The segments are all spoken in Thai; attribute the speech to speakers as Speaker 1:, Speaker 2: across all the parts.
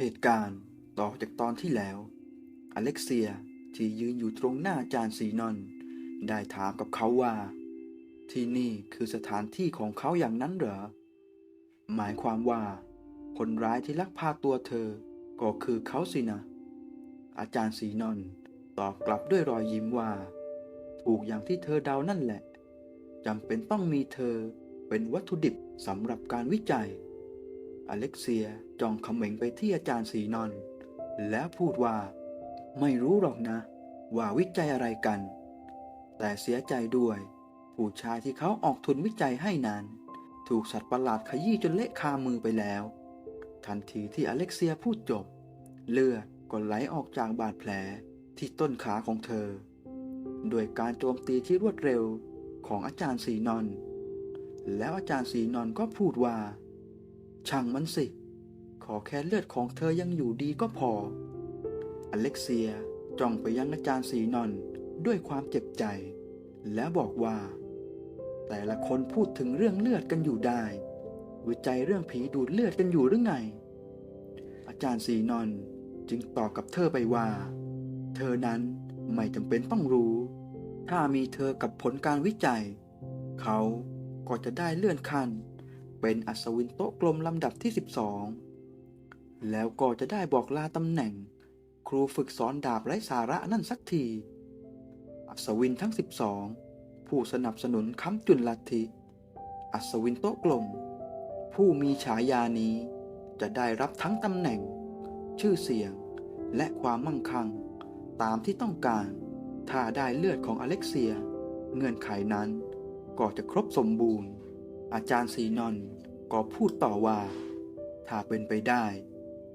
Speaker 1: เหตุการณ์ต่อจากตอนที่แล้ว อเล็กเซียที่ยืนอยู่ตรงหน้าอาจารย์ซีนอน ได้ถามกับเขาว่า ที่นี่คือสถานที่ของเขาอย่างนั้นเหรอ หมายความว่า คนร้ายที่ลักพาตัวเธอ ก็คือเขาสินะ อาจารย์ซีนอนตอบกลับด้วยรอยยิ้มว่า ถูกอย่างที่เธอเดานั่นแหละจำเป็นต้องมีเธอเป็นวัตถุดิบสำหรับการวิจัย อเล็กเซียจ้องคำเขม็งไปที่อาจารย์สีนอน แล้วพูดว่า ไม่รู้หรอกนะ ว่าวิจัยอะไรกัน แต่เสียใจด้วย ผู้ชายที่เขาออกทุนวิจัยให้นั้น ถูกสัตว์ประหลาดขยี้จนเละคามือไปแล้ว ทันทีที่อเล็กเซียพูดจบ เลือดก็ไหลออกจากบาดแผลที่ต้นขาของเธอ โดยการโจมตีที่รวดเร็วของอาจารย์สีนอน แล้วอาจารย์สีนอนก็พูดว่า ช่างมันสิ ขอแค่เลือดของเธอยังอยู่ดีก็พอ อเล็กเซียจ้องไปยังอาจารย์สีนอนด้วยความเจ็บใจ แล้วบอกว่า แต่ละคนพูดถึงเรื่องเลือดกันอยู่ได้ วิจัยเรื่องผีดูดเลือดกันอยู่หรือไง อาจารย์สีนอนจึงตอบกับเธอไปว่า เธอนั้นไม่จำเป็นต้องรู้ ถ้ามีเธอกับผลการวิจัย เขาก็จะได้เลื่อนขั้น เป็นอัศวินโต๊ะกลมลำดับที่ 12 แล้วก็จะได้บอกลาตำแหน่ง ครูฝึกสอนดาบไร้สาระนั่นสักที อัศวินทั้ง 12 ผู้สนับสนุนค้ำจุนลัทธิ อัศวินโต๊ะกลม ผู้มีฉายานี้จะได้รับทั้งตำแหน่ง ชื่อเสียง และความมั่งคั่ง ตามที่ต้องการ ถ้าได้เลือดของอเล็กเซีย เงื่อนไขนั้นก็จะครบสมบูรณ์ อาจารย์ซีนอน ก็พูดต่อว่า ถ้าเป็นไปได้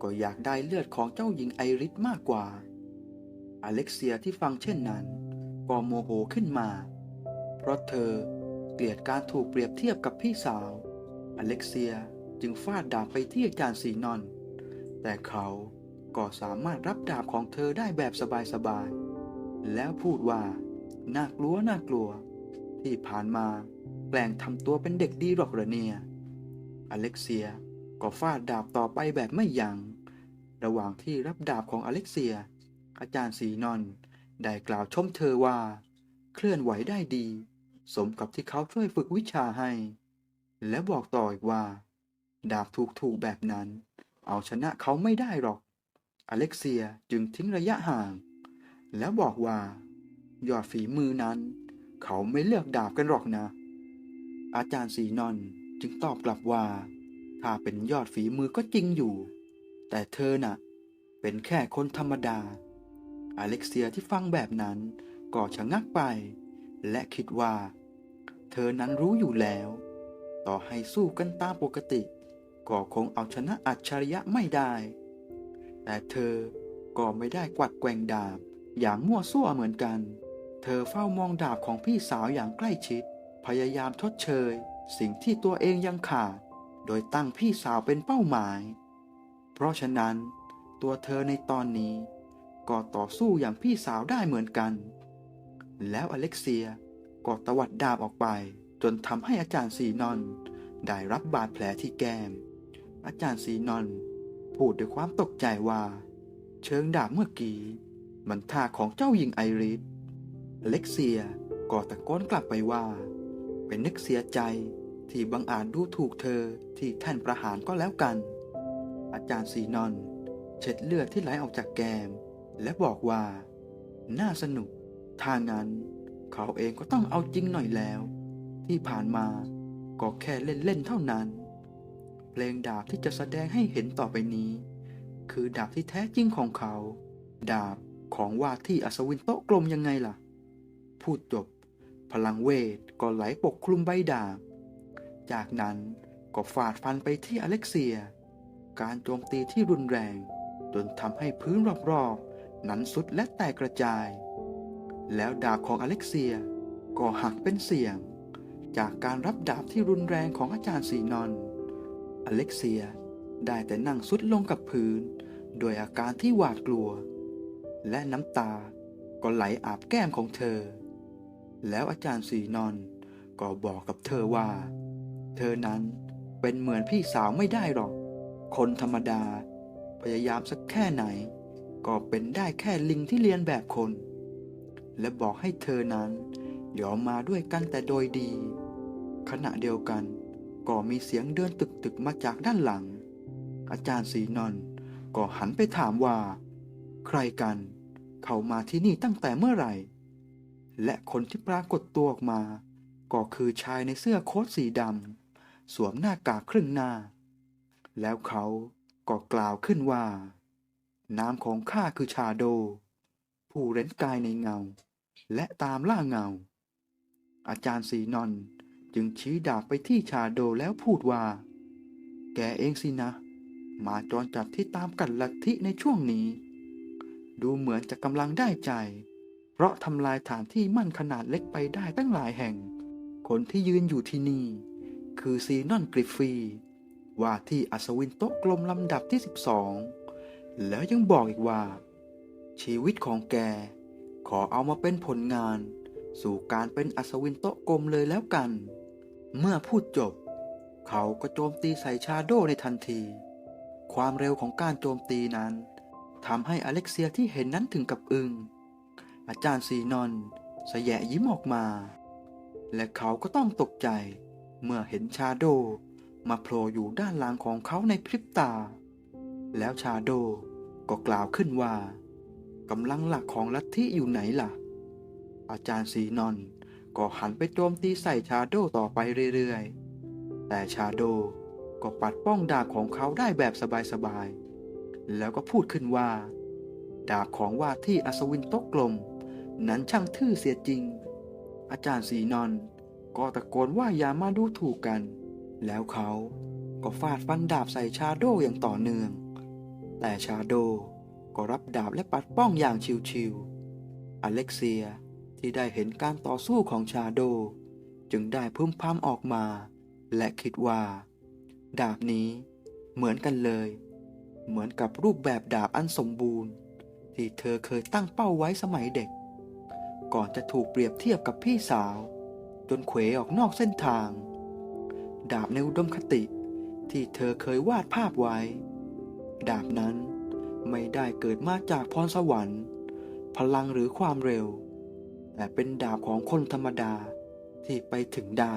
Speaker 1: ก็อยากได้เลือดของเจ้าหญิงไอริสมากกว่า อเล็กเซียที่ฟังเช่นนั้น ก็โมโหขึ้นมา เพราะเธอเกลียดการถูกเปรียบเทียบกับพี่สาว อเล็กเซียจึงฟาดดาบไปที่อาจารย์ซีนอน แต่เขาก็สามารถรับดาบของเธอได้แบบสบายๆ แล้วพูดว่าน่ากลัวน่ากลัว ที่ผ่านมาแกล้งทำตัวเป็นเด็กดีหรอกเหรอเนี่ย อเล็กเซียก็ฟาดดาบต่อไปแบบไม่ยัง้ง ระหว่างที่รับดาบของอเล็กเซีย อาจารย์สีนอนได้กล่าวชมเธอว่า เคลื่อนไหวได้ดี สมกับที่เขาช่วยฝึกวิชาให้ และบอกต่ออีกว่า ดาบถูกๆแบบนั้น เอาชนะเขาไม่ได้หรอก อเล็กเซียจึงทิ้งระยะห่าง แล้วบอกว่า ยอดฝีมือนั้น เขาไม่เลือกดาบกันหรอกนะ อาจารย์สีนอน จึงตอบกลับว่า ถ้าเป็นยอดฝีมือก็จริงอยู่ แต่เธอน่ะ เป็นแค่คนธรรมดา อเล็กเซียที่ฟังแบบนั้นก็ชะงักไป และคิดว่า เธอนั้นรู้อยู่แล้ว ต่อให้สู้กันตามปกติ ก็คงเอาชนะอัจฉริยะไม่ได้ แต่เธอก็ไม่ได้กวัดแกว่งดาบอย่างมั่วซั่วเหมือนกัน เธอเฝ้ามองดาบของพี่สาวอย่างใกล้ชิด พยายามทดเชย สิ่งที่ตัวเองยังขาด โดยตั้งพี่สาวเป็นเป้าหมาย เพราะฉะนั้น ตัวเธอในตอนนี้ ก็ต่อสู้อย่างพี่สาวได้เหมือนกัน แล้วอเล็กเซียก็ตวัดดาบออกไป จนทำให้อาจารย์ซีนอน ได้รับบาดแผลที่แก้ม อาจารย์ซีนอน พูดด้วยความตกใจว่า เชิงดาบเมื่อกี้มันท่าของเจ้าหญิงไอริสอเล็กเซียก็ตะโกนกลับไปว่า เป็นนึกเสียใจ ที่บังอาจดูถูกเธอที่แท่นประหารก็แล้วกัน อาจารย์ซีนอน เช็ดเลือดที่ไหลออกจากแกม และบอกว่า น่าสนุกถ้างั้น เขาเองก็ต้องเอาจริงหน่อยแล้ว ที่ผ่านมาก็แค่เล่นๆเท่านั้น เพลงดาบที่จะแสดงให้เห็นต่อไปนี้ คือดาบที่แท้จริงของเขา ดาบของว่าที่อัศวินโต๊ะกลมยังไงล่ะ พูดจบ พลังเวทก็ไหลปกคลุมใบดาบ จากนั้นก็ฟาดฟันไปที่อเล็กเซีย การโจมตีที่รุนแรง จนทำให้พื้นรอบๆ นั้นสุดและแตกกระจาย แล้วดาบของอเล็กเซียก็หักเป็นเสียง จากการรับดาบที่รุนแรงของอาจารย์สีนอน อเล็กเซียได้แต่นั่งสุดลงกับพื้น โดยอาการที่หวาดกลัว และน้ำตาก็ไหลอาบแก้มของเธอ แล้วอาจารย์สีนอนก็บอกกับเธอว่า เธอนั้นเป็นเหมือนพี่สาวไม่ได้หรอก คนธรรมดา พยายามสักแค่ไหน ก็เป็นได้แค่ลิงที่เรียนแบบคน และบอกให้เธอนั้นยอมมาด้วยกันแต่โดยดี ขณะเดียวกันก็มีเสียงเดินตึกๆมาจากด้านหลัง อาจารย์สีนนท์ก็หันไปถามว่า ใครกัน เขามาที่นี่ตั้งแต่เมื่อไหร่ และคนที่ปรากฏตัวออกมา ก็คือชายในเสื้อโค้ทสีดำ สวมหน้ากากครึ่งหน้า แล้วเขาก็กล่าวขึ้นว่านามของข้าคือชาโด ผู้เร้นกายในเงา และตามล่าเงา อาจารย์สีนอนจึงชี้ดาบไปที่ชาโดแล้วพูดว่า แกเองสินะ มาจรจัดที่ตามกันลัทธิในช่วงนี้ ดูเหมือนจะกำลังได้ใจ เพราะทำลายฐานที่มั่นขนาดเล็กไปได้ตั้งหลายแห่ง คนที่ยืนอยู่ที่นี่ คือซีนอนกริฟฟี ว่าที่อัศวินโต๊ะกลมลำดับที่ 12 แล้วยังบอกอีกว่า ชีวิตของแก ขอเอามาเป็นผลงาน สู่การเป็นอัศวินโต๊ะกลมเลยแล้วกัน เมื่อพูดจบ เขาก็โจมตีใส่ชาโดในทันที ความเร็วของการโจมตีนั้นทำให้อเล็กเซียที่เห็นนั้นถึงกับอึง้งอาจารย์ซีนอนสแยะยิ้มออกมา และเขาก็ต้องตกใจ เมื่อเห็นชาโดมาโผล่อยู่ด้านหลังของเขาในพริบตา แล้วชาโดก็กล่าวขึ้นว่ากำลังหลักของลัทธิอยู่ไหนล่ะ อาจารย์ซีนอนก็หันไปโจมตีใส่ชาโดต่อไปเรื่อยๆ แต่ชาโดก็ปัดป้องดาบของเขาได้แบบสบายๆ แล้วก็พูดขึ้นว่า ดาบของว่าที่อัศวินโตกกลม นั้นช่างทื่อเสียจริง อาจารย์สีนอน ก็ตะโกนว่าอย่ามาดูถูกกัน แล้วเขาก็ฟาดฟันดาบใส่ชาโดอย่างต่อเนื่อง แต่ชาโดก็รับดาบและปัดป้องอย่างชิวๆ อเล็กเซียที่ได้เห็นการต่อสู้ของชาโด จึงได้พึมพำออกมา และคิดว่า ดาบนี้เหมือนกันเลย เหมือนกับรูปแบบดาบอันสมบูรณ์ ที่เธอเคยตั้งเป้าไว้สมัยเด็ก ก่อนจะถูกเปรียบเทียบกับพี่สาว จนเขวออกนอกเส้นทาง ดาบในอุดมคติที่เธอเคยวาดภาพไว้ ดาบนั้นไม่ได้เกิดมาจากพรสวรรค์ พลังหรือความเร็ว แต่เป็นดาบของคนธรรมดาที่ไปถึงได้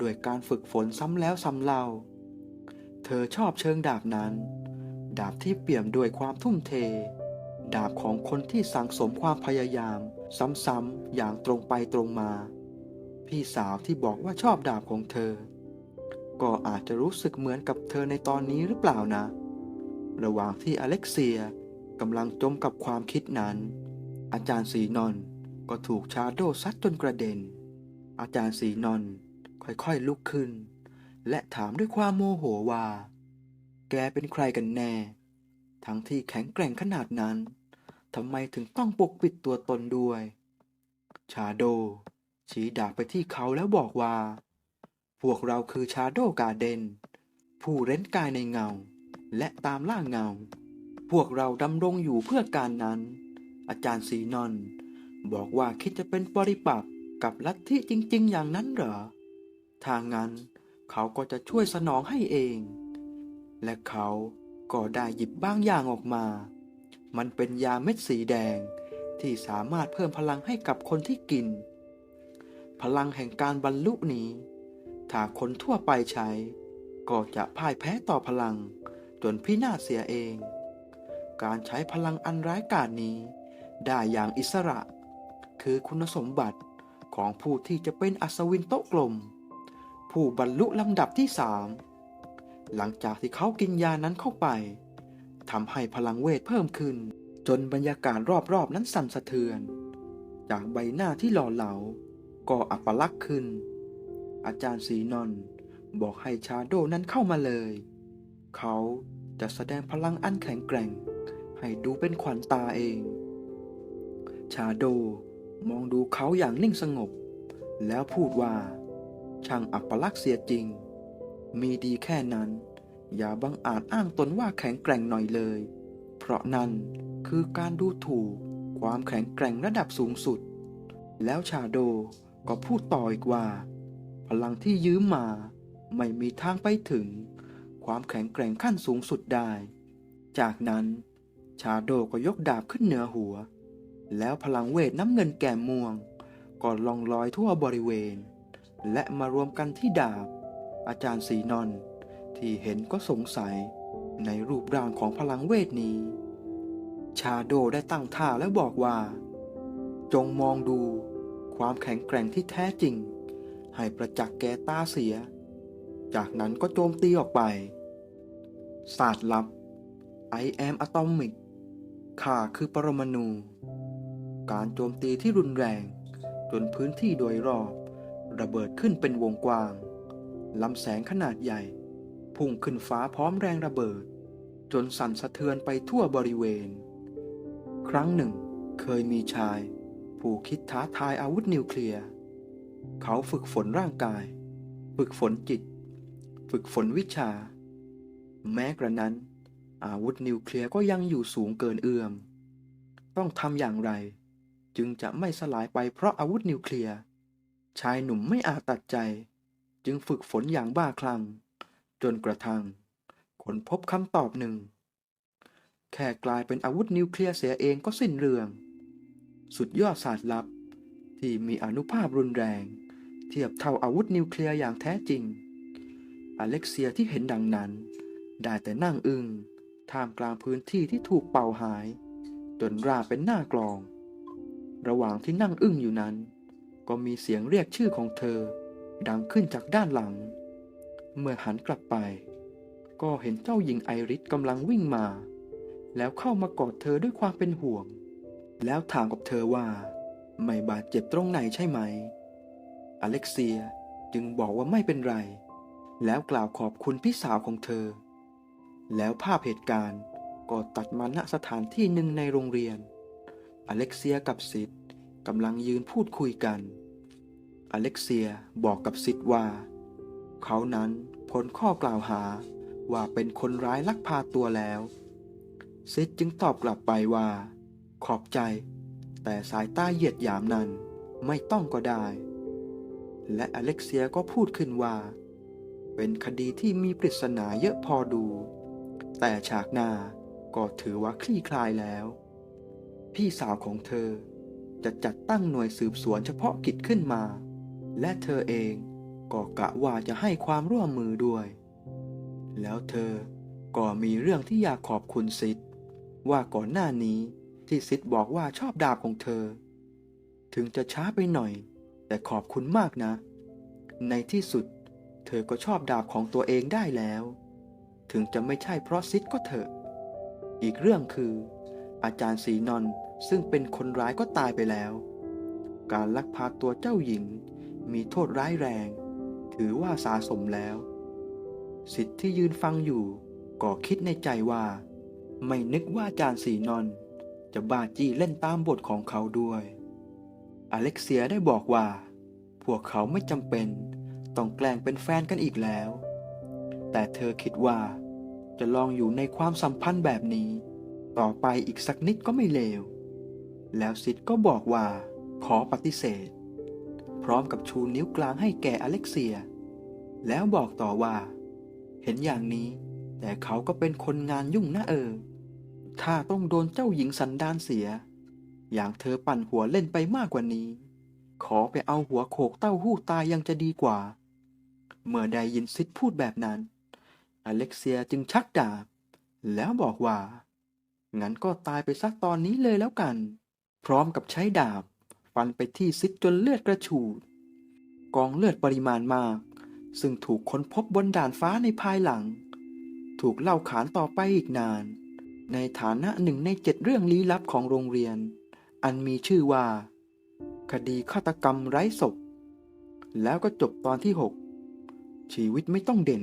Speaker 1: ด้วยการฝึกฝนซ้ำแล้วซ้ำเล่า เธอชอบเชิงดาบนั้น ดาบที่เปี่ยมด้วยความทุ่มเท ดาบของคนที่สังสมความพยายาม ซ้ำๆอย่างตรงไปตรงมา พี่สาวที่บอกว่าชอบดาบของเธอ ก็อาจจะรู้สึกเหมือนกับเธอในตอนนี้หรือเปล่านะ ระหว่างที่อเล็กเซียกำลังจมกับความคิดนั้น อาจารย์สีนอนก็ถูกชาโดซัดจนกระเด็น อาจารย์สีนอนค่อยๆลุกขึ้น และถามด้วยความโมโหว่า แกเป็นใครกันแน่ ทั้งที่แข็งแกร่งขนาดนั้นทำไมถึงต้องปกปิดตัวตนด้วย ชาโด ชี้ดาบไปที่เขาแล้วบอกว่า พวกเราคือชาโดกาเดน ผู้เร้นกายในเงา และตามล่าเงา พวกเราดำรงอยู่เพื่อการนั้น อาจารย์สีนอน บอกว่าคิดจะเป็นปริปักษ์กับลัทธิจริง ๆ อย่างนั้นเหรอ ทางนั้นเขาก็จะช่วยสนองให้เอง และเขาก็ได้หยิบบางอย่างออกมา มันเป็นยาเม็ดสีแดงที่สามารถเพิ่มพลังให้กับคนที่กิน พลังแห่งการบรรลุนี้ ถ้าคนทั่วไปใช้ ก็จะพ่ายแพ้ต่อพลัง จนพินาศเสียเอง การใช้พลังอันร้ายกาจนี้ ได้อย่างอิสระ คือคุณสมบัติของผู้ที่จะเป็นอัศวินโต๊ะกลม ผู้บรรลุลำดับที่สามหลังจากที่เขากินยานั้นเข้าไปทำให้พลังเวทเพิ่มขึ้น จนบรรยากาศรอบๆนั้นสั่นสะเทือน จากใบหน้าที่หล่อเหลา ก็อัปลักษณ์ขึ้น อาจารย์สีนอนบอกให้ชาโดนั้นเข้ามาเลย เขาจะแสดงพลังอันแข็งแกร่ง ให้ดูเป็นขวัญตาเอง ชาโดมองดูเขาอย่างนิ่งสงบ แล้วพูดว่า ช่างอัปลักษณ์เสียจริง มีดีแค่นั้น อย่าบังอาจอ้างตนว่าแข็งแกร่งหน่อยเลย เพราะนั่นคือการดูถูกความแข็งแกร่งระดับสูงสุด แล้วชาโด ก็พูดต่ออีกว่า พลังที่ยืมมาไม่มีทางไปถึง ความแข็งแกร่งขั้นสูงสุดได้ จากนั้นชาโดก็ยกดาบขึ้นเหนือหัว แล้วพลังเวทน้ำเงินแก่มม่วง ก็ล่องลอยทั่วบริเวณ และมารวมกันที่ดาบ อาจารย์สีนอนที่เห็นก็สงสัยในรูปร่างของพลังเวทนี้ ชาโดได้ตั้งท่าแล้วบอกว่า จงมองดู ความแข็งแกร่งที่แท้จริง ให้ประจักษ์แก่ตาเสีย จากนั้นก็โจมตีออกไป ศาสตร์ลับ I am atomic ข้าคือปรมาณู การโจมตีที่รุนแรง จนพื้นที่โดยรอบ ระเบิดขึ้นเป็นวงกว้างลำแสงขนาดใหญ่ พุ่งขึ้นฟ้าพร้อมแรงระเบิด จนสั่นสะเทือนไปทั่วบริเวณ ครั้งหนึ่งเคยมีชาย ผู้คิดท้าทายอาวุธนิวเคลียร์ เขาฝึกฝนร่างกาย ฝึกฝนจิต ฝึกฝนวิชา แม้กระนั้น อาวุธนิวเคลียร์ก็ยังอยู่สูงเกินเอื้อม ต้องทำอย่างไร จึงจะไม่สลายไปเพราะอาวุธนิวเคลียร์ ชายหนุ่มไม่อาจตัดใจ จึงฝึกฝนอย่างบ้าคลั่ง จนกระทั่งค้นพบคำตอบหนึ่ง แค่กลายเป็นอาวุธนิวเคลียร์เสียเองก็สิ้นเรื่อง สุดยอดศาสตร์ลับ ที่มีอนุภาพรุนแรง เทียบเท่าอาวุธนิวเคลียร์อย่างแท้จริง อเล็กเซียที่เห็นดังนั้น ได้แต่นั่งอึง้งท่ามกลางพื้นที่ที่ถูกเป่าหาย จนราบเป็นหน้ากลอง ระหว่างที่นั่งอึ้งอยู่นั้น ก็มีเสียงเรียกชื่อของเธอ ดังขึ้นจากด้านหลัง เมื่อหันกลับไป ก็เห็นเจ้าหญิงไอริสกำลังวิ่งมา แล้วเข้ามากอดเธอด้วยความเป็นห่วง แล้วถามกับเธอว่า ไม่บาดเจ็บตรงไหนใช่ไหม อเล็กเซียจึงบอกว่าไม่เป็นไร แล้วกล่าวขอบคุณพี่สาวของเธอ แล้วภาพเหตุการณ์ก็ตัดมาณสถานที่หนึ่งในโรงเรียน อเล็กเซียกับซิดกำลังยืนพูดคุยกัน อเล็กเซียบอกกับซิดว่า เขานั้นพ้นข้อกล่าวหาว่าเป็นคนร้ายลักพาตัวแล้ว ซิดจึงตอบกลับไปว่า ขอบใจ แต่สายตาเหยียดหยามนั้นไม่ต้องก็ได้ และอเล็กเซียก็พูดขึ้นว่า เป็นคดีที่มีปริศนาเยอะพอดู แต่ฉากหน้าก็ถือว่าคลี่คลายแล้ว พี่สาวของเธอจะจัดตั้งหน่วยสืบสวนเฉพาะกิจขึ้นมา และเธอเองก็กะว่าจะให้ความร่วมมือด้วย แล้วเธอก็มีเรื่องที่อยากขอบคุณซิดว่าก่อนหน้านี้ ที่ซิดบอกว่าชอบดาบของเธอ ถึงจะช้าไปหน่อย แต่ขอบคุณมากนะ ในที่สุด เธอก็ชอบดาบของตัวเองได้แล้ว ถึงจะไม่ใช่เพราะซิดก็เถอะ อีกเรื่องคือ อาจารย์สีนอนซึ่งเป็นคนร้ายก็ตายไปแล้ว การลักพาตัวเจ้าหญิงมีโทษร้ายแรง ถือว่าสาสมแล้ว สิทธิ์ที่ยืนฟังอยู่ ก็คิดในใจว่า ไม่นึกว่าอาจารย์สีนอน จะบ้าจี้เล่นตามบทของเขาด้วย อเล็กเซียได้บอกว่า พวกเขาไม่จำเป็น ต้องแกล้งเป็นแฟนกันอีกแล้ว แต่เธอคิดว่า จะลองอยู่ในความสัมพันธ์แบบนี้ ต่อไปอีกสักนิดก็ไม่เลว แล้วซิดก็บอกว่า ขอปฏิเสธ พร้อมกับชูนิ้วกลางให้แก่อเล็กเซีย แล้วบอกต่อว่า เห็นอย่างนี้ แต่เขาก็เป็นคนงานยุ่งนะเออ ถ้าต้องโดนเจ้าหญิงสันดานเสีย อย่างเธอปั่นหัวเล่นไปมากกว่านี้ ขอไปเอาหัวโขกเต้าหู้ตายยังจะดีกว่า เมื่อได้ยินซิดพูดแบบนั้น อเล็กเซียจึงชักดาบ แล้วบอกว่า งั้นก็ตายไปสักตอนนี้เลยแล้วกัน พร้อมกับใช้ดาบ ฟันไปที่ซิดจนเลือดกระฉูด กองเลือดปริมาณมาก ซึ่งถูกค้นพบบนด่านฟ้าในภายหลัง ถูกเล่าขานต่อไปอีกนาน ในฐานะหนึ่งในเจ็ดเรื่องลี้ลับของโรงเรียน อันมีชื่อว่า คดีฆาตกรรมไร้ศพ แล้วก็จบตอนที่ 6 ชีวิตไม่ต้องเด่น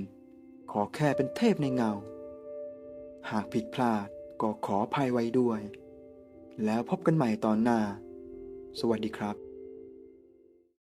Speaker 1: ขอแค่เป็นเทพในเงา หากผิดพลาดก็ขออภัยไว้ด้วย แล้วพบกันใหม่ตอนหน้า สวัสดีครับ